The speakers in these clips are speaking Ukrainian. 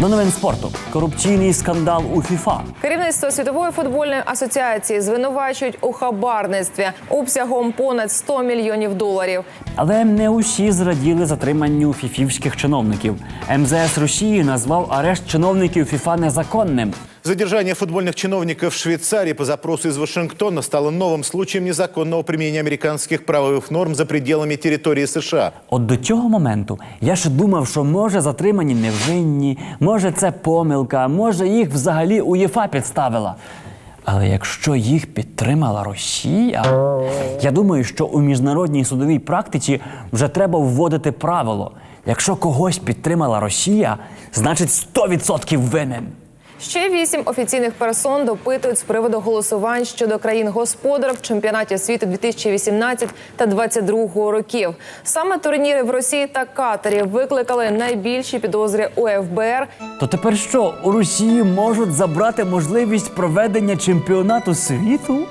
До новин спорту. Корупційний скандал у ФІФА. Керівництво світової футбольної асоціації звинувачують у хабарництві обсягом понад 100 мільйонів доларів. Але не усі зраділи затриманню фіфівських чиновників. МЗС Росії назвав арешт чиновників ФІФА незаконним. Задержание футбольных чиновников в Швейцарии по запросу из Вашингтона стало новым случаем незаконного применения американских правовых норм за пределами территории США. От до цього моменту я ще думав, що може затримані невинні, може це помилка, може їх взагалі УЄФА підставила. Але якщо їх підтримала Росія, я думаю, що у міжнародній судовій практиці вже треба вводити правило: якщо когось підтримала Росія, значить 100% винен. Ще вісім офіційних персон допитують з приводу голосувань щодо країн-господарів в чемпіонаті світу 2018 та 2022 років. Саме турніри в Росії та Катарі викликали найбільші підозри у ФБР То тепер що, у Росії можуть забрати можливість проведення чемпіонату світу?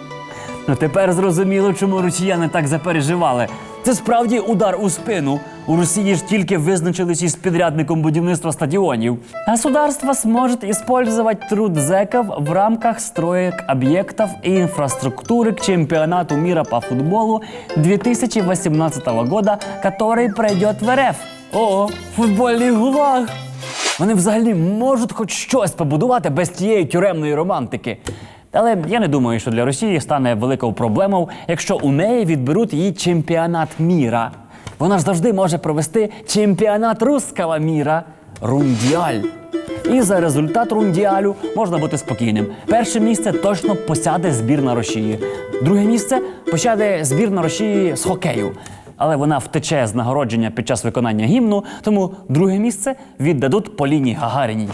Ну тепер зрозуміло, чому росіяни так запереживали. Це справді удар у спину. У Росії ж тільки визначились із підрядником будівництва стадіонів. Государство сможет использовать труд зеков в рамках строек объектов и инфраструктуры к чемпионату мира по футболу 2018 года, который пройдет в РФ. О, футбольний гулаг! Вони взагалі можуть хоч щось побудувати без тієї тюремної романтики. Але я не думаю, що для Росії стане великою проблемою, якщо у неї відберуть її чемпіонат міра. Вона ж завжди може провести чемпіонат русского міра рундіаль. І за результат рундіалю можна бути спокійним. Перше місце точно посяде збірна Росії. Друге місце посяде збірна Росії з хокею. Але вона втече з нагородження під час виконання гімну, тому друге місце віддадуть Поліні Гагаріній.